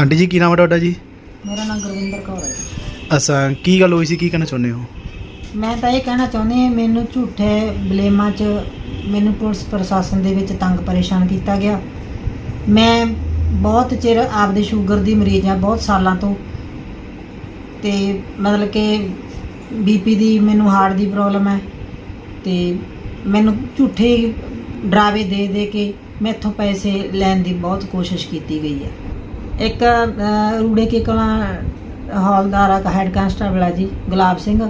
Aunty ਜੀ ਕੀ ਨਾਮ ਹੈ ਤੁਹਾਡਾ ਜੀ? ਮੇਰਾ ਨਾਮ ਗੁਰਵਿੰਦਰ ਕੌਰ ਹੈ ਜੀ। ਅਸਾਂ ਕੀ ਗੱਲ ਹੋਈ ਸੀ ਕੀ ਕਹਿਣਾ ਚਾਹੁੰਦੇ ਹੋ? ਮੈਂ ਤਾਂ ਇਹ ਕਹਿਣਾ ਚਾਹੁੰਦੀ ਹਾਂ ਮੈਨੂੰ ਝੂਠੇ ਬਲੇਮਾਂ 'ਚ ਮੈਨੂੰ ਪੁਲਿਸ ਪ੍ਰਸ਼ਾਸਨ ਦੇ ਵਿੱਚ ਤੰਗ ਪਰੇਸ਼ਾਨ ਕੀਤਾ ਗਿਆ। ਮੈਂ ਬਹੁਤ ਚਿਰ ਆਪਦੇ ਸ਼ੂਗਰ ਦੀ ਮਰੀਜ਼ ਆ ਬਹੁਤ ਸਾਲਾਂ ਤੋਂ। ਤੇ ਮਤਲਬ ਕਿ ਬੀਪੀ ਦੀ ਮੈਨੂੰ ਹਾਰਟ ਦੀ ਪ੍ਰੋਬਲਮ ਹੈ। ਤੇ ਮੈਨੂੰ ਝੂਠੇ ਡਰਾਵੇ ਦੇ ਦੇ ਕੇ ਮੈਥੋਂ ਪੈਸੇ ਲੈਣ ਦੀ ਬਹੁਤ ਕੋਸ਼ਿਸ਼ ਕੀਤੀ ਗਈ ਹੈ। ਇੱਕ ਅਹ, ਰੂੜੇ ਕੇ ਕਲਾਂ ਹੌਲਦਾਰ ਆ ਹੈਡ ਕਾਂਸਟੇਬਲ ਆ ਜੀ ਗੁਲਾਬ ਸਿੰਘ।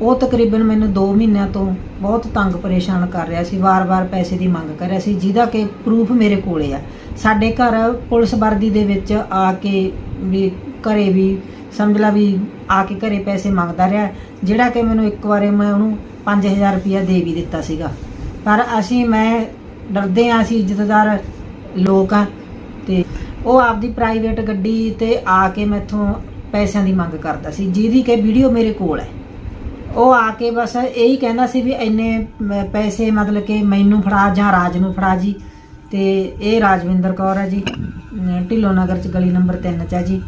ਉਹ ਤਕਰੀਬਨ ਮੈਨੂੰ 2 ਮਹੀਨਿਆਂ ਤੋਂ ਬਹੁਤ ਤੰਗ ਪਰੇਸ਼ਾਨ ਕਰ ਰਿਹਾ ਸੀ ਵਾਰ-ਵਾਰ ਪੈਸੇ ਦੀ ਮੰਗ ਕਰ ਰਿਹਾ ਸੀ ਜਿਹਦਾ ਕਿ ਪ੍ਰੂਫ ਮੇਰੇ ਕੋਲੇ ਆ। ਸਾਡੇ ਘਰ ਪੁਲਿਸ ਵਰਦੀ ਦੇ ਵਿੱਚ ਆ ਕੇ ਵੀ ਘਰੇ ਵੀ ਸਮਝ ਲਾ ਵੀ ਆ ਕੇ ਘਰੇ ਪੈਸੇ ਮੰਗਦਾ ਰਿਹਾ ਜਿਹੜਾ ਕਿ ਮੈਨੂੰ ਇੱਕ ਵਾਰੇ ਮੈਂ ਉਹਨੂੰ 5000 ਰੁਪਇਆ ਦੇ ਵੀ ਦਿੱਤਾ ਸੀਗਾ। ਪਰ ਅਸੀਂ ਮੈਂ ਡਰਦੇ ਆ ਅਸੀਂ ਇੱਜ਼ਤਦਾਰ ਲੋਕ ਆ ਤੇ ਉਹ ਆਪਦੀ ਪ੍ਰਾਈਵੇਟ ਗੱਡੀ ਤੇ ਆ ਕੇ ਮੈਥੋਂ ਪੈਸਿਆਂ ਦੀ ਮੰਗ ਕਰਦਾ ਸੀ, ਜਿਹਦੀ ਕਿ ਵੀਡੀਓ ਮੇਰੇ ਕੋਲ ਹੈ। ਉਹ ਆ ਕੇ ਬਸ ਇਹੀ ਕਹਿੰਦਾ ਸੀ ਵੀ ਇੰਨੇ ਪੈਸੇ ਮਤਲਬ ਕਿ ਮੈਨੂੰ ਫੜਾ ਜਾਂ ਰਾਜ ਨੂੰ ਫੜਾ ਜੀ। ਤੇ ਇਹ ਰਾਜਵਿੰਦਰ ਕੌਰ ਹੈ ਜੀ ਢਿੱਲੋਂ ਨਗਰ ਚ ਗਲੀ ਨੰਬਰ 3 ਚ ਹੈ ਜੀ।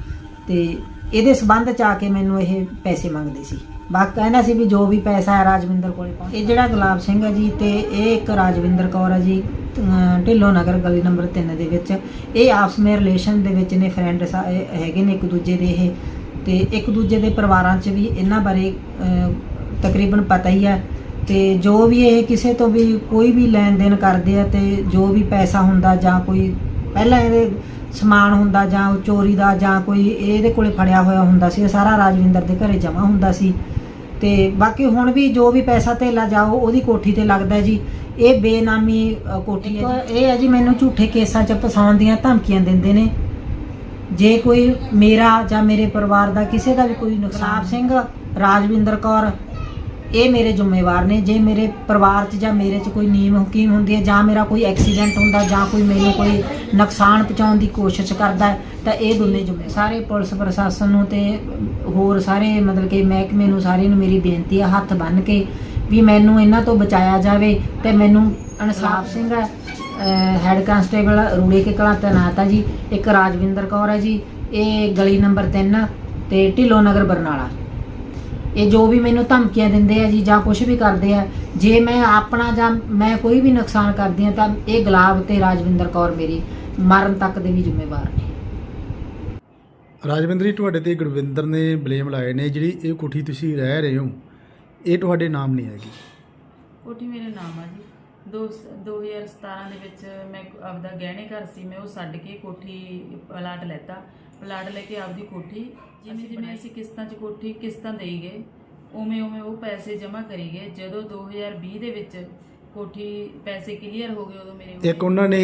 ਤੇ ਇਹਦੇ ਸਬੰਧ ਚ ਆ ਕੇ ਮੈਨੂੰ ਇਹ ਪੈਸੇ ਮੰਗਦੇ ਸੀ। ਬਾਕੀ ਕਹਿੰਦਾ ਸੀ ਵੀ ਜੋ ਵੀ ਪੈਸਾ ਹੈ ਰਾਜਵਿੰਦਰ ਕੋਲੇ ਪਹੁੰਚ ਇਹ ਜਿਹੜਾ ਗੁਲਾਬ ਸਿੰਘ ਹੈ ਜੀ ਤੇ ਇਹ ਇੱਕ ਰਾਜਵਿੰਦਰ ਕੌਰ ਹੈ ਜੀ। ਢਿੱਲੋਂ ਨਗਰ ਗਲੀ ਨੰਬਰ 3 ਦੇ ਵਿੱਚ। ਇਹ ਆਪਸ ਵਿੱਚ ਰਿਲੇਸ਼ਨ ਦੇ ਵਿੱਚ ਨੇ ਫਰੈਂਡ ਹੈਗੇ ਨੇ ਇੱਕ ਦੂਜੇ ਦੇ ਇਹ। ਤੇ ਇੱਕ ਦੂਜੇ ਦੇ ਪਰਿਵਾਰਾਂ 'ਚ ਵੀ ਇਹਨਾਂ ਬਾਰੇ ਤਕਰੀਬਨ ਪਤਾ ਹੀ ਹੈ ਤੇ ਜੋ ਵੀ ਇਹ ਕਿਸੇ ਤੋਂ ਵੀ ਕੋਈ ਵੀ ਲੈਣ ਦੇਣ ਕਰਦੇ ਆ ਤੇ ਜੋ ਵੀ ਪੈਸਾ ਹੁੰਦਾ ਜਾਂ ਕੋਈ ਪਹਿਲਾਂ ਇਹਦੇ ਸਮਾਨ ਹੁੰਦਾ ਜਾਂ ਉਹ ਚੋਰੀ ਦਾ ਜਾਂ ਕੋਈ ਇਹਦੇ ਕੋਲੇ ਫੜਿਆ ਹੋਇਆ ਹੁੰਦਾ ਸੀ, ਇਹ ਸਾਰਾ ਰਾਜਵਿੰਦਰ ਦੇ ਘਰੇ ਜਮ੍ਹਾਂ ਹੁੰਦਾ ਸੀ। ਤੇ ਬਾਕੀ ਹੁਣ ਵੀ ਜੋ ਵੀ ਪੈਸਾ ਧੇਲਾ ਜਾਓ ਉਹਦੀ ਕੋਠੀ ਤੇ ਲੱਗਦਾ ਜੀ। ਇਹ ਬੇਨਾਮੀ ਅ, ਕੋਠੀ ਹੈ ਜੀ। ਇਹ ਹੈ ਜੀ ਮੈਨੂੰ ਝੂਠੇ ਕੇਸਾਂ 'ਚ ਫਸਾਉਣ ਦੀਆਂ ਧਮਕੀਆਂ ਦਿੰਦੇ ਨੇ। ਜੇ ਕੋਈ ਮੇਰਾ ਜਾਂ ਮੇਰੇ ਪਰਿਵਾਰ ਦਾ ਕਿਸੇ ਦਾ ਵੀ ਕੋਈ ਨੁਕਸਾਨ ਸਿੰਘ। ਰਾਜਵਿੰਦਰ ਕੌਰ ਇਹ ਮੇਰੇ ਜ਼ਿੰਮੇਵਾਰ ਨੇ। ਜੇ ਮੇਰੇ ਪਰਿਵਾਰ 'ਚ ਜਾਂ ਮੇਰੇ 'ਚ ਕੋਈ ਨੀਮ ਹਕੀਮ ਹੁੰਦੀ ਹੈ ਜਾਂ ਮੇਰਾ ਕੋਈ ਐਕਸੀਡੈਂਟ ਹੁੰਦਾ ਜਾਂ ਕੋਈ ਮੈਨੂੰ ਕੋਈ ਨੁਕਸਾਨ ਪਹੁੰਚਾਉਣ ਦੀ ਕੋਸ਼ਿਸ਼ ਕਰਦਾ ਤਾਂ ਇਹ ਦੋਨੇ ਜ਼ਿੰਮੇ ਸਾਰੇ ਪੁਲਿਸ ਪ੍ਰਸ਼ਾਸਨ ਨੂੰ ਤੇ ਹੋਰ ਸਾਰੇ ਮਤਲਬ ਕਿ ਮਹਿਕਮੇ ਨੂੰ ਸਾਰੇ ਨੂੰ ਮੇਰੀ ਬੇਨਤੀ ਹੈ ਹੱਥ ਬੰਨ੍ਹ ਕੇ ਵੀ ਮੈਨੂੰ ਇਹਨਾਂ ਤੋਂ ਬਚਾਇਆ ਜਾਵੇ ਤੇ ਮੈਨੂੰ ਅਨਸਾਫ ਸਿੰਘ ਹੈ head constable Rureke Kalan ਤੈਨਾਤ ਆ ਜੀ, ਇੱਕ ਰਾਜਵਿੰਦਰ ਕੌਰ ਹੈ ਜੀ, ਇਹ ਗਲੀ ਨੰਬਰ 3 ਤੇ ਢਿੱਲੋਂ ਨਗਰ ਬਰਨਾਲਾ। ਇਹ ਜੋ ਵੀ ਮੈਨੂੰ ਧਮਕੀਆਂ ਦਿੰਦੇ ਆ ਜੀ ਜਾਂ ਕੁਝ ਵੀ ਕਰਦੇ ਆ ਜੇ ਮੈਂ ਆਪਣਾ ਜਾਂ ਮੈਂ ਕੋਈ ਵੀ ਨੁਕਸਾਨ ਕਰਦੀ ਆ ਤਾਂ ਇਹ ਗੁਲਾਬ ਤੇ ਰਾਜਵਿੰਦਰ ਕੌਰ ਮੇਰੀ ਮਰਨ ਤੱਕ ਦੇ ਵੀ ਜ਼ਿੰਮੇਵਾਰ ਨੇ। ਰਾਜਵਿੰਦਰ ਜੀ ਤੁਹਾਡੇ ਤੇ ਗੁਰਵਿੰਦਰ ਨੇ ਬਲੇਮ ਲਾਏ ਨੇ ਜਿਹੜੀ ਇਹ ਕੋਠੀ ਤੁਸੀਂ ਰਹਿ ਰਹੇ ਹੋ ਇਹ ਤੁਹਾਡੇ ਨਾਮ ਨਹੀਂ ਹੈਗੀ। ਕੋਠੀ ਮੇਰੇ ਨਾਮ ਆ ਜੀ। ਦੋ 2017 ਦੇ ਵਿੱਚ ਮੈਂ ਆਪਦਾ ਗਹਿਣੇ ਘਰ ਸੀ ਮੈਂ ਉਹ ਛੱਡ ਕੇ ਕੋਠੀ ਪਲਾਟ ਲੈਤਾ। ਪਲਾਟ ਲੈ ਕੇ ਆਪਦੀ ਕੋਠੀ ਜਿਵੇਂ ਜਿਵੇਂ ਅਸੀਂ ਕਿਸ਼ਤਾਂ 'ਚ ਕੋਠੀ ਕਿਸ਼ਤਾਂ ਦੇਈ ਗਏ ਉਵੇਂ ਉਵੇਂ ਉਹ ਪੈਸੇ ਜਮ੍ਹਾਂ ਕਰੀ ਗਏ। ਜਦੋਂ 2020 ਦੇ ਵਿੱਚ ਕੋਠੀ ਪੈਸੇ ਕਲੀਅਰ ਹੋ ਗਏ ਉਦੋਂ ਮੇਰੇ ਇੱਕ ਉਹਨਾਂ ਨੇ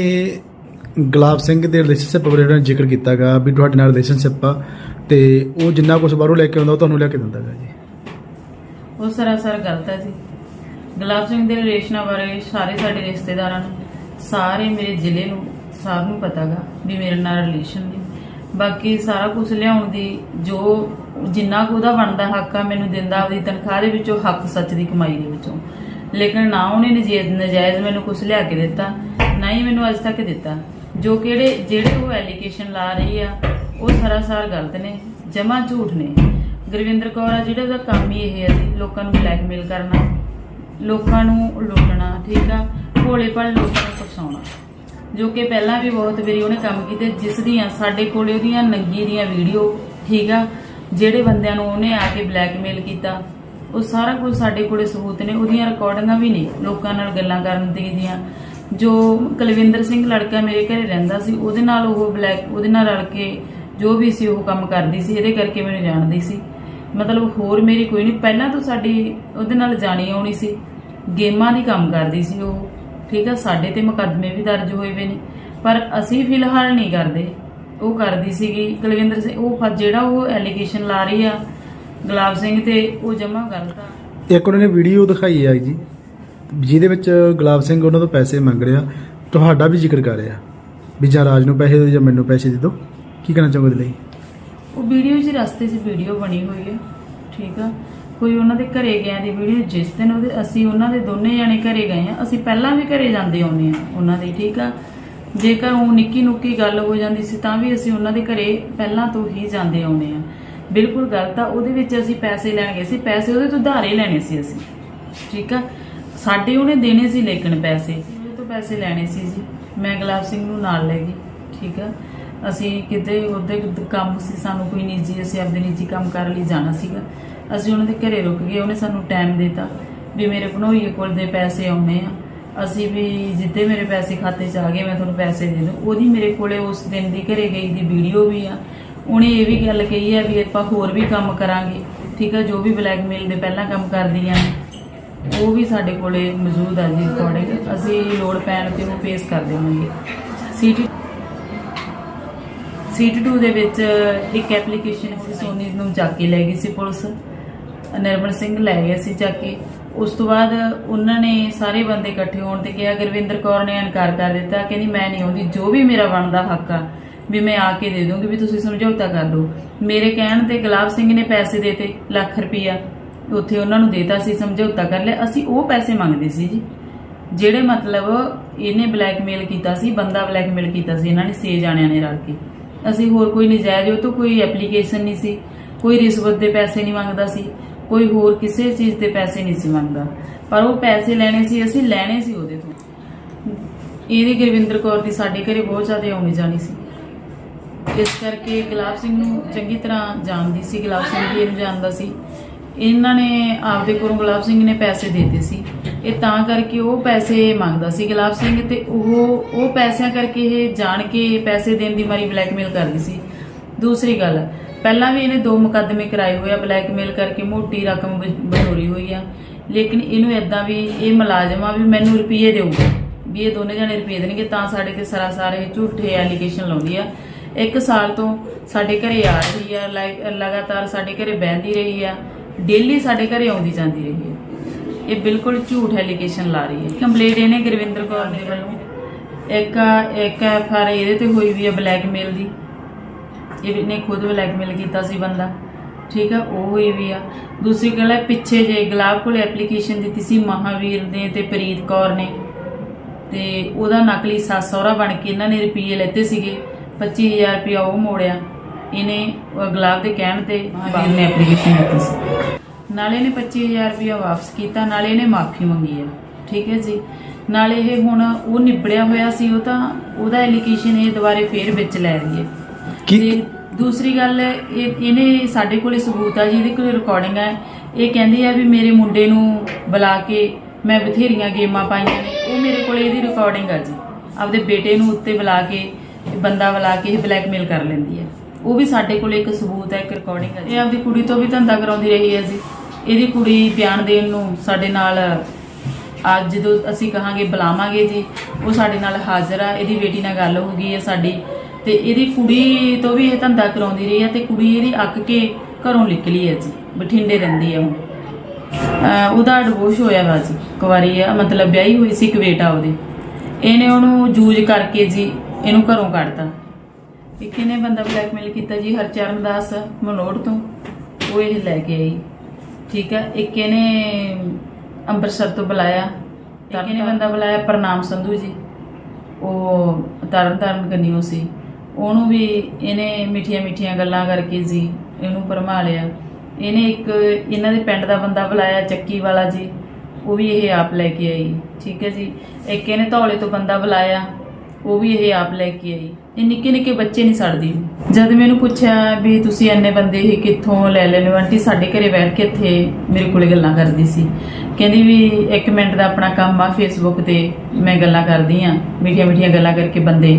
ਗੁਲਾਬ ਸਿੰਘ ਦੇ ਰਿਲੇਸ਼ਨਸ਼ਿਪ ਬਾਰੇ ਉਹਨਾਂ ਨੇ ਜ਼ਿਕਰ ਕੀਤਾਗਾ ਵੀ ਤੁਹਾਡੇ ਨਾਲ ਰਿਲੇਸ਼ਨਸ਼ਿਪ ਆ ਤੇ ਉਹ ਜਿੰਨਾ ਕੁਝ ਬਾਹਰੋਂ ਲੈ ਕੇ ਆਉਂਦਾ ਉਹ ਤੁਹਾਨੂੰ ਲੈ ਕੇ ਦਿੰਦਾਗਾ ਜੀ। ਉਹ ਸਰਾਸਰ ਗਲਤ ਹੈ ਜੀ। ਗੁਲਾਬ ਸਿੰਘ ਦੇ ਰਿਲੇਸ਼ਨਾਂ ਬਾਰੇ ਸਾਰੇ ਸਾਡੇ ਰਿਸ਼ਤੇਦਾਰਾਂ ਨੂੰ ਸਾਰੇ ਮੇਰੇ ਜ਼ਿਲ੍ਹੇ ਨੂੰ ਸਭ ਨੂੰ ਪਤਾਗਾ ਵੀ ਮੇਰੇ ਨਾਲ ਰਿਲੇਸ਼ਨ ਨੇ ਬਾਕੀ ਸਾਰਾ ਕੁਝ ਲਿਆਉਣ ਦੀ ਜੋ ਜਿੰਨਾ ਕੁ ਉਹਦਾ ਬਣਦਾ ਹੱਕ ਆ, ਮੈਨੂੰ ਦਿੰਦਾ ਉਹਦੀ ਤਨਖਾਹ ਦੇ ਵਿੱਚੋਂ, ਹੱਕ ਸੱਚ ਦੀ ਕਮਾਈ ਦੇ ਵਿੱਚੋਂ। ਲੇਕਿਨ ਨਾ ਉਹਨੇ ਨਜਾਇਜ਼ ਮੈਨੂੰ ਕੁਝ ਲਿਆ ਕੇ ਦਿੱਤਾ, ਨਾ ਹੀ ਮੈਨੂੰ ਅੱਜ ਤੱਕ ਦਿੱਤਾ। ਜੋ ਕਿਹੜੇ ਜਿਹੜੇ ਉਹ ਐਲੀਗੇਸ਼ਨ ਲਾ ਰਹੀ ਆ, ਉਹ ਸਰਾਸਰ ਗਲਤ ਨੇ, ਜਮਾ ਝੂਠ ਨੇ। ਗੁਰਵਿੰਦਰ ਕੌਰ ਆ, ਜਿਹੜਾ ਉਹਦਾ ਕੰਮ ਹੀ ਇਹ ਆ ਜੀ, ਲੋਕਾਂ ਨੂੰ ਬਲੈਕਮੇਲ ਕਰਨਾ, ਲੋਕਾਂ ਨੂੰ ਲੁੱਟਣਾ, ਠੀਕ ਆ? ਭੋਲੇ ਭਾਲੇ ਲੋਕਾਂ ਨੂੰ ਫਸਾਉਣਾ। ਜੋ ਕਿ ਪਹਿਲਾਂ ਵੀ ਬਹੁਤ ਵਾਰੀ ਉਹਨੇ ਕੰਮ ਕੀਤੇ, ਜਿਸ ਦੀਆਂ ਸਾਡੇ ਕੋਲੇ ਉਹਦੀਆਂ ਨੰਗੀ ਦੀਆਂ ਵੀਡੀਓ ਠੀਕ ਆ, ਜਿਹੜੇ ਬੰਦਿਆਂ ਨੂੰ ਉਹਨੇ ਆ ਕੇ ਬਲੈਕਮੇਲ ਕੀਤਾ, ਉਹ ਸਾਰਾ ਕੁਝ ਸਾਡੇ ਕੋਲੇ ਸਬੂਤ ਨੇ, ਉਹਦੀਆਂ ਰਿਕਾਰਡਿੰਗਾਂ ਵੀ ਨੇ, ਲੋਕਾਂ ਨਾਲ ਗੱਲਾਂ ਕਰਨ ਦੀਆਂ। ਜੋ ਕੁਲਵਿੰਦਰ ਸਿੰਘ ਲੜਕਾ ਮੇਰੇ ਘਰੇ ਰਹਿੰਦਾ ਸੀ, ਉਹਦੇ ਨਾਲ ਉਹ ਬਲੈਕ ਉਹਦੇ ਨਾਲ ਰਲ ਕੇ ਜੋ ਵੀ ਸੀ ਉਹ ਕੰਮ ਕਰਦੀ ਸੀ, ਇਹਦੇ ਕਰਕੇ ਮੈਨੂੰ ਜਾਣਦੀ ਸੀ। ਮਤਲਬ ਹੋਰ ਮੇਰੀ ਕੋਈ ਨਹੀਂ, ਪਹਿਲਾਂ ਤੋਂ ਸਾਡੀ ਉਹਦੇ ਨਾਲ ਜਾਣੀ ਆਉਣੀ ਸੀ, ਗੇਮਾਂ ਦੀ ਕੰਮ ਕਰਦੀ ਸੀ ਉਹ। ਠੀਕ ਆ ਸਾਡੇ ਤੇ ਮੁਕੱਦਮੇ ਵੀ ਦਰਜ ਹੋਏ ਵੇ ਨੇ। ਪਰ ਅਸੀਂ ਫਿਲਹਾਲ ਨਹੀਂ ਕਰਦੇ। ਉਹ ਕਰਦੀ ਸੀਗੀ ਕੁਲਵਿੰਦਰ ਸਿੰਘ ਉਹ ਫ- ਜਿਹੜਾ ਉਹ ਐਲੀਗੇਸ਼ਨ ਲਾ ਰਹੀ ਆ ਗੁਲਾਬ ਸਿੰਘ ਤੇ ਉਹ ਜਮਾ ਗਲਤ ਆ ਇੱਕ ਉਹਨਾਂ ਨੇ ਵੀਡੀਓ ਦਿਖਾਈ ਹੈ ਜੀ ਜਿਹਦੇ ਵਿੱਚ ਗੁਲਾਬ ਸਿੰਘ ਉਹਨਾਂ ਤੋਂ ਪੈਸੇ ਮੰਗ ਰਿਹਾ ਤੁਹਾਡਾ ਵੀ ਜ਼ਿਕਰ ਕਰ ਰਿਹਾ। ਵੀ ਜਾਂ ਰਾਜ ਨੂੰ ਪੈਸੇ ਦਿਓ ਜਾਂ ਮੈਨੂੰ ਪੈਸੇ ਦੇ ਦਿਓ ਕੀ ਕਹਿਣਾ ਚਾਹੋਗੇ ਇਹਦੇ ਲਈ? ਉਹ ਵੀਡੀਓ 'ਚ ਰਸਤੇ 'ਚ ਵੀਡੀਓ ਬਣੀ ਹੋਈ ਹੈ ਠੀਕ ਆ। ਕੋਈ ਉਹਨਾਂ ਦੇ ਘਰੇ ਗਿਆ ਦੀ ਵੀਡੀਓ, ਜਿਸ ਦਿਨ ਉਹਦੇ, ਅਸੀਂ ਉਹਨਾਂ ਦੇ ਦੋਨੇ ਜਾਣੇ ਘਰੇ ਗਏ ਆ ਅਸੀਂ ਪਹਿਲਾਂ ਵੀ ਘਰੇ ਜਾਂਦੇ ਆਉਂਦੇ ਆ ਉਹਨਾਂ ਦੇ, ਠੀਕ ਆ? ਜੇਕਰ ਉਹ ਨਿੱਕੀ ਨੁੱਕੀ ਗੱਲ ਹੋ ਜਾਂਦੀ ਸੀ, ਤਾਂ ਵੀ ਅਸੀਂ ਉਹਨਾਂ ਦੇ ਘਰੇ ਪਹਿਲਾਂ ਤੋਂ ਹੀ ਜਾਂਦੇ ਆਉਨੇ ਆ ਬਿਲਕੁਲ ਗਲਤ ਆ ਉਹਦੇ ਵਿੱਚ ਅਸੀਂ ਪੈਸੇ ਲੈਣ ਗਏ ਸੀ, ਪੈਸੇ ਉਹਦੇ ਤੋਂ ਉਧਾਰੇ ਲੈਣੇ ਸੀ ਅਸੀਂ, ਠੀਕ ਆ? ਸਾਡੇ ਉਹਨੇ ਦੇਣੇ ਸੀ ਲੇਕਿਨ ਪੈਸੇ, ਉਹਦੇ ਤੋਂ ਪੈਸੇ ਲੈਣੇ ਸੀ ਜੀ। ਮੈਂ ਗੁਲਾਬ ਸਿੰਘ ਨੂੰ ਨਾਲ ਲੈ ਗਈ, ਠੀਕ ਆ? ਅਸੀਂ ਕਿਤੇ ਉਹਦੇ ਕੰਮ ਸੀ, ਸਾਨੂੰ ਕੋਈ ਨਿੱਜੀ, ਅਸੀਂ ਆਪਦੇ ਨਿੱਜੀ ਕੰਮ ਕਰਨ ਲਈ ਜਾਣਾ ਸੀਗਾ। ਅਸੀਂ ਉਹਨਾਂ ਦੇ ਘਰੇ ਰੁਕ ਗਏ, ਉਹਨੇ ਸਾਨੂੰ ਟਾਈਮ ਦਿੱਤਾ ਵੀ ਮੇਰੇ ਭਣੋਈਏ ਕੋਲ ਦੇ ਪੈਸੇ ਆਉਣੇ ਆ। ਅਸੀਂ ਵੀ ਜਿੱਦੇ ਮੇਰੇ ਪੈਸੇ ਖਾਤੇ 'ਚ ਆ ਗਏ, ਮੈਂ ਤੁਹਾਨੂੰ ਪੈਸੇ ਦੇ ਦੂੰ। ਉਹਦੀ ਮੇਰੇ ਕੋਲੇ ਉਸ ਦਿਨ ਦੀ ਘਰੇ ਗਈ ਦੀ ਵੀਡੀਓ ਵੀ ਆ। ਉਹਨੇ ਇਹ ਵੀ ਗੱਲ ਕਹੀ ਹੈ ਵੀ ਆਪਾਂ ਹੋਰ ਵੀ ਕੰਮ ਕਰਾਂਗੇ। ਠੀਕ ਆ, ਜੋ ਵੀ ਬਲੈਕਮੇਲ ਦੇ ਪਹਿਲਾਂ ਕੰਮ ਕਰਦੀਆਂ ਨੇ, ਉਹ ਵੀ ਸਾਡੇ ਕੋਲੇ ਮੌਜੂਦ ਆ ਜੀ ਰਿਕਾਰਡਿੰਗ ਅਸੀਂ ਲੋੜ ਪੈਣ ਤੇ ਉਹ ਪੇਸ਼ ਕਰ ਦੇਵਾਂਗੇ। ਸੀਟੀ ਸੀਟ 2 ਦੇ ਵਿੱਚ ਇੱਕ ਐਪਲੀਕੇਸ਼ਨ ਅਸੀਂ ਸੋਨੀ ਨੂੰ ਜਾ ਕੇ ਲੈ ਗਈ ਸੀ ਪੁਲਿਸ। ਨਿਰਮਲ ਸਿੰਘ ਲੈ ਗਏ ਸੀ ਚੱਕ ਕੇ। ਉਸ ਤੋਂ ਬਾਅਦ ਉਹਨਾਂ ਨੇ ਸਾਰੇ ਬੰਦੇ ਇਕੱਠੇ ਹੋਣ ਤੇ ਕਿਹਾ, ਗੁਰਵਿੰਦਰ ਕੌਰ ਨੇ ਇਨਕਾਰ ਕਰ ਦਿੱਤਾ। ਕਹਿੰਦੀ, ਮੈਂ ਨਹੀਂ ਆਉਂਦੀ, ਜੋ ਵੀ ਮੇਰਾ ਬਣਦਾ ਹੱਕ ਆ, ਵੀ ਮੈਂ ਆ ਕੇ ਦੇ ਦੂੰਗੀ ਵੀ ਤੁਸੀਂ ਸਮਝੌਤਾ ਕਰ ਲਓ ਮੇਰੇ ਕਹਿਣ ਤੇ ਗੁਲਾਬ ਸਿੰਘ ਨੇ ਪੈਸੇ ਦੇਤੇ, ਲੱਖ ਰੁਪਈਆ। ਉੱਥੇ ਉਹਨਾਂ ਨੂੰ ਦੇਤਾ ਸੀ, ਸਮਝੌਤਾ ਕਰ ਲਿਆ। ਅਸੀਂ ਉਹ ਪੈਸੇ ਮੰਗਦੇ ਸੀ ਜੀ, ਜਿਹੜੇ ਮਤਲਬ ਇਹਨੇ ਬਲੈਕਮੇਲ ਕੀਤਾ ਸੀ, ਬੰਦਾ ਬਲੈਕਮੇਲ ਕੀਤਾ ਸੀ, ਇਹਨਾਂ ਨੇ ਛੇ ਜਾਣਿਆਂ ਨੇ ਰਲ ਕੇ। ਅਸੀਂ ਹੋਰ ਕੋਈ ਨਜਾਇਜ਼, ਉਹ ਤੋਂ ਕੋਈ ਐਪਲੀਕੇਸ਼ਨ ਨਹੀਂ ਸੀ, ਕੋਈ ਰਿਸ਼ਵਤ ਦੇ ਪੈਸੇ ਨਹੀਂ ਮੰਗਦਾ ਸੀ। ਕੋਈ ਹੋਰ ਕਿਸੇ ਚੀਜ਼ ਦੇ ਪੈਸੇ ਨਹੀਂ ਸੀ ਮੰਗਦਾ। ਪਰ ਉਹ ਪੈਸੇ ਲੈਣੇ ਸੀ, ਅਸੀਂ ਲੈਣੇ ਸੀ ਉਹਦੇ ਤੋਂ। ਇਹਦੀ ਗੁਰਵਿੰਦਰ ਕੌਰ ਦੀ ਸਾਡੇ ਘਰੇ ਬਹੁਤ ਜ਼ਿਆਦਾ ਆਉਣੀ ਜਾਣੀ ਸੀ। ਇਸ ਕਰਕੇ ਗੁਲਾਬ ਸਿੰਘ ਨੂੰ ਚੰਗੀ ਤਰ੍ਹਾਂ ਜਾਣਦੀ ਸੀ, ਗੁਲਾਬ ਸਿੰਘ ਵੀ ਇਹਨੂੰ ਜਾਣਦਾ ਸੀ। ਇਹਨਾਂ ਨੇ ਆਪਦੇ ਕੋਲੋਂ ਗੁਲਾਬ ਸਿੰਘ ਨੇ ਪੈਸੇ ਦਿੱਤੇ ਸੀ। ਇਹ ਤਾਂ ਕਰਕੇ ਉਹ ਪੈਸੇ ਮੰਗਦਾ ਸੀ ਗੁਲਾਬ ਸਿੰਘ ਤੇ ਉਹ ਉਹ ਪੈਸਿਆਂ ਕਰਕੇ ਇਹ ਜਾਣ ਕੇ ਪੈਸੇ ਦੇਣ ਦੀ ਮਾਰੀ ਬਲੈਕਮੇਲ ਕਰਦੀ ਸੀ। ਦੂਸਰੀ ਗੱਲ ਪਹਿਲਾਂ ਵੀ ਇਹਨੇ ਦੋ ਮੁਕੱਦਮੇ ਕਰਾਏ ਹੋਏ ਆ, ਬਲੈਕਮੇਲ ਕਰਕੇ ਮੋਟੀ ਰਕਮ ਵ- ਵਸੂਲੀ ਹੋਈ ਆ। ਲੇਕਿਨ ਇਹਨੂੰ ਇਦਾਂ ਵੀ ਇਹ ਮੁਲਾਜ਼ਮ ਆ ਵੀ ਮੈਨੂੰ ਰੁਪਏ ਦੇਊਗਾ ਵੀ ਇਹ ਦੋਨੇ ਜਣੇ ਰੁਪਏ ਦੇਣਗੇ, ਤਾਂ ਸਾਡੇ ਤੇ ਸਰਾਸਰ ਇਹ ਝੂਠੇ ਐਲੀਗੇਸ਼ਨ ਲਾਉਂਦੀ ਆ। ਇੱਕ ਸਾਲ ਤੋਂ ਸਾਡੇ ਘਰੇ ਆ ਰਹੀ ਆ ਲਾਇ- ਲਗਾਤਾਰ ਸਾਡੇ ਘਰੇ ਬਹਿੰਦੀ ਰਹੀ ਆ। ਡੇਲੀ ਸਾਡੇ ਘਰੇ ਆਉਂਦੀ ਜਾਂਦੀ ਰਹੀ ਹੈ ਇਹ ਬਿਲਕੁਲ ਝੂਠ ਐਲੀਗੇਸ਼ਨ ਲਾ ਰਹੀ ਹੈ ਕੰਪਲੇਂਟ ਇਹਨੇ ਗੁਰਵਿੰਦਰ ਕੌਰ ਦੇ ਵੱਲੋਂ। ਇੱਕ ਇੱਕ ਐਫ ਆਰ ਇਹਦੇ ਤੇ ਹੋਈ ਵੀ ਹੈ ਬਲੈਕਮੇਲ ਦੀ। ਇਹਨੇ ਖੁਦ ਬਲੈਕਮੇਲ ਕੀਤਾ ਸੀ ਬੰਦਾ। ਠੀਕ ਆ, ਉਹ ਹੋਈ ਵੀ ਆ। ਦੂਸਰੀ ਗੱਲ ਹੈ, ਪਿੱਛੇ ਜੇ ਗੁਲਾਬ ਕੋਲ ਐਪਲੀਕੇਸ਼ਨ ਦਿੱਤੀ ਸੀ ਮਹਾਵੀਰ ਨੇ ਤੇ ਪ੍ਰੀਤ ਕੌਰ ਨੇ। ਤੇ ਉਹਦਾ ਨਕਲੀ ਸੱਸ ਸਹੁਰਾ ਬਣ ਕੇ ਇਹਨਾਂ ਨੇ ਰੁਪਏ ਲੈਤੇ ਸੀਗੇ 25000 ਰੁਪਇਆ ਉਹ ਮੋੜਿਆ। ਇਹਨੇ ਉਹ ਗੁਲਾਬ ਦੇ ਕਹਿਣ ਤੇ ਮਹਾਵੀਰ ਨੇ ਐਪਲੀਕੇਸ਼ਨ ਦਿੱਤੀ ਸੀ। ਨਾਲੇ ਇਹਨੇ 25000 ਰੁਪਇਆ ਵਾਪਸ ਕੀਤਾ, ਨਾਲੇ ਇਹਨੇ ਮਾਫੀ ਮੰਗੀ ਹੈ ਠੀਕ ਹੈ ਜੀ। ਨਾਲੇ ਇਹ ਹੁਣ ਉਹ ਨਿਬੜਿਆ ਹੋਇਆ ਸੀ, ਉਹ ਤਾਂ ਉਹਦਾ ਐਲੀਗੇਸ਼ਨ ਇਹ ਦੁਬਾਰੇ ਫੇਰ ਵਿੱਚ ਲੈ ਰਹੀ ਹੈ ਕੀ- ਤੇ ਦੂਸਰੀ ਗੱਲ ਇਹ ਇਹਨੇ ਸਾਡੇ ਕੋਲੇ ਸਬੂਤ ਆ ਜੀ, ਇਹਦੇ ਕੋਲੇ ਰਿਕਾਰਡਿੰਗ ਹੈ ਇਹ ਕਹਿੰਦੀ ਆ ਵੀ ਮੇਰੇ ਮੁੰਡੇ ਨੂੰ ਬੁਲਾ ਕੇ ਮੈਂ ਬਥੇਰੀਆਂ ਗੇਮਾਂ ਪਾਈਆਂ ਨੇ, ਉਹ ਮੇਰੇ ਕੋਲੇ ਇਹਦੀ ਰਿਕਾਰਡਿੰਗ ਆ ਜੀ। ਆਪਦੇ ਬੇਟੇ ਨੂੰ ਉੱਤੇ ਬੁਲਾ ਕੇ, ਬੰਦਾ ਬੁਲਾ ਕੇ ਇਹ ਬਲੈਕਮੇਲ ਕਰ ਲੈਂਦੀ ਹੈ ਉਹ ਵੀ ਸਾਡੇ ਕੋਲੇ ਇੱਕ ਸਬੂਤ ਹੈ ਇੱਕ ਰਿਕਾਰਡਿੰਗ ਹੈ ਇਹ ਆਪਦੀ ਕੁੜੀ ਤੋਂ ਵੀ ਧੰਦਾ ਕਰਾਉਂਦੀ ਰਹੀ ਹੈ ਜੀ। ਇਹਦੀ ਕੁੜੀ ਬਿਆਨ ਦੇਣ ਨੂੰ ਸਾਡੇ ਨਾਲ, ਅੱਜ ਜਦੋਂ ਅਸੀਂ ਕਹਾਂਗੇ ਬੁਲਾਵਾਂਗੇ ਜੀ, ਉਹ ਸਾਡੇ ਨਾਲ ਹਾਜ਼ਰ ਆ। ਇਹਦੀ ਬੇਟੀ ਨਾਲ ਗੱਲ ਹੋ ਗਈ ਹੈ ਸਾਡੀ। ਤੇ ਇਹਦੀ ਕੁੜੀ ਤੋਂ ਵੀ ਇਹ ਧੰਦਾ ਕਰਾਉਂਦੀ ਰਹੀ ਹੈ ਤੇ ਕੁੜੀ ਇਹਦੀ ਅੱਕ ਕੇ ਘਰੋਂ ਨਿਕਲੀ ਹੈ ਜੀ ਬਠਿੰਡੇ ਰਹਿੰਦੀ ਹੈ ਉਹ ਉਹਦਾ ਡਿਵੋਰਸ ਹੋਇਆ ਵਾ ਜੀ ਕੁਵਾਰੀ ਆ ਮਤਲਬ ਵਿਆਹੀ ਹੋਈ ਸੀ ਇੱਕ ਬੇਟਾ ਉਹਦੇ। ਇਹਨੇ ਉਹਨੂੰ ਜੂਜ ਕਰਕੇ ਜੀ ਇਹਨੂੰ ਘਰੋਂ ਕੱਢਤਾ। ਇੱਕ ਇਹਨੇ ਬੰਦਾ ਬਲੈਕਮੇਲ ਕੀਤਾ ਜੀ ਹਰਚਰਨ ਦਾਸ ਮਨੋੜ ਤੋਂ। ਉਹ ਇਹ ਲੈ ਕੇ ਆਈ। ਠੀਕ ਹੈ ਇੱਕ ਇਹਨੇ ਅੰਮ੍ਰਿਤਸਰ ਤੋਂ ਬੁਲਾਇਆ। ਇੱਕ ਇਹਨੇ ਬੰਦਾ ਬੁਲਾਇਆ ਪ੍ਰਨਾਮ ਸੰਧੂ ਜੀ। ਉਹ ਤਰਨ ਤਾਰਨ ਕੰਨਿਓ ਸੀ। ਉਹਨੂੰ ਵੀ ਇਹਨੇ ਮਿੱਠੀਆਂ ਮਿੱਠੀਆਂ ਗੱਲਾਂ ਕਰਕੇ ਜੀ, ਇਹਨੂੰ ਭਰਮਾ ਲਿਆ। ਇਹਨੇ ਇੱਕ ਇਹਨਾਂ ਦੇ ਪਿੰਡ ਦਾ ਬੰਦਾ ਬੁਲਾਇਆ, ਚੱਕੀ ਵਾਲਾ ਜੀ। ਉਹ ਵੀ ਇਹ ਆਪ ਲੈ ਕੇ ਆਈ, ਠੀਕ ਹੈ ਜੀ। ਇੱਕ ਇਹਨੇ ਧੌਲੇ ਤੋਂ ਬੰਦਾ ਬੁਲਾਇਆ, ਉਹ ਵੀ ਇਹ ਆਪ ਲੈ ਕੇ ਆਈ। ਇਹ ਨਿੱਕੇ ਨਿੱਕੇ ਬੱਚੇ ਨਹੀਂ ਛੱਡਦੀ ਜਦ ਮੈਨੂੰ ਪੁੱਛਿਆ ਵੀ ਤੁਸੀਂ ਇੰਨੇ ਬੰਦੇ ਇਹ ਕਿੱਥੋਂ ਲੈ ਲੈਣੇ ਹੋ? ਆਂਟੀ ਸਾਡੇ ਘਰੇ ਬੈਠ ਕੇ ਇੱਥੇ ਮੇਰੇ ਕੋਲੇ ਗੱਲਾਂ ਕਰਦੀ ਸੀ। ਕਹਿੰਦੀ ਵੀ 1 ਮਿੰਟ ਦਾ ਆਪਣਾ ਕੰਮ ਆ ਫੇਸਬੁੱਕ ਤੇ ਮੈਂ ਗੱਲਾਂ ਕਰਦੀ ਆ ਮਿੱਠੀਆਂ ਮਿੱਠੀਆਂ ਗੱਲਾਂ ਕਰਕੇ ਬੰਦੇ।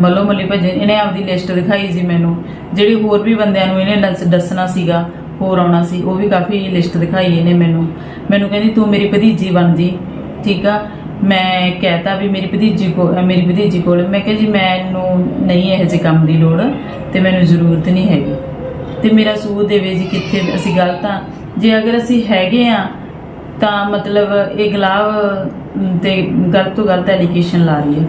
ਮੱਲੋ ਮੱਲੀ ਭੱਜੇ, ਇਹਨੇ ਆਪਦੀ ਲਿਸਟ ਦਿਖਾਈ ਜੀ ਮੈਨੂੰ। ਜਿਹੜੀ ਹੋਰ ਵੀ ਬੰਦਿਆਂ ਨੂੰ ਇਹਨੇ ਦੱਸ- ਦੱਸਣਾ ਸੀਗਾ, ਹੋਰ ਆਉਣਾ ਸੀ, ਉਹ ਵੀ ਕਾਫੀ ਲਿਸਟ ਦਿਖਾਈ ਇਹਨੇ ਮੈਨੂੰ। ਮੈਨੂੰ ਕਹਿੰਦੀ, ਤੂੰ ਮੇਰੀ ਭਤੀਜੀ ਬਣ ਜੀ। ਠੀਕ ਆ? ਮੈਂ ਕਹਿਤਾ ਵੀ ਮੇਰੀ ਭਤੀਜੀ ਕੋ ਅਹ ਮੇਰੀ ਭਤੀਜੀ ਕੋਲ, ਮੈਂ ਕਿਹਾ ਜੀ, ਮੈਨੂੰ ਨਹੀਂ ਇਹੋ ਜਿਹੇ ਕੰਮ ਦੀ ਲੋੜ ਤੇ ਮੈਨੂੰ ਜ਼ਰੂਰਤ ਨਹੀਂ ਹੈਗੀ। ਤੇ ਮੇਰਾ ਸੂਤ ਦੇਵੇ ਜੀ ਕਿੱਥੇ ਅਸੀਂ ਗਲਤ ਆ ਜੇ ਅਗਰ ਅਸੀਂ ਹੈਗੇ ਆ, ਤਾਂ ਮਤਲਬ ਇਹ ਗਲਾਵ ਤੇ ਗਲਤ ਤੋਂ ਗਲਤ ਐਲੀਗੇਸ਼ਨ ਲਾ ਰਹੀ ਹੈ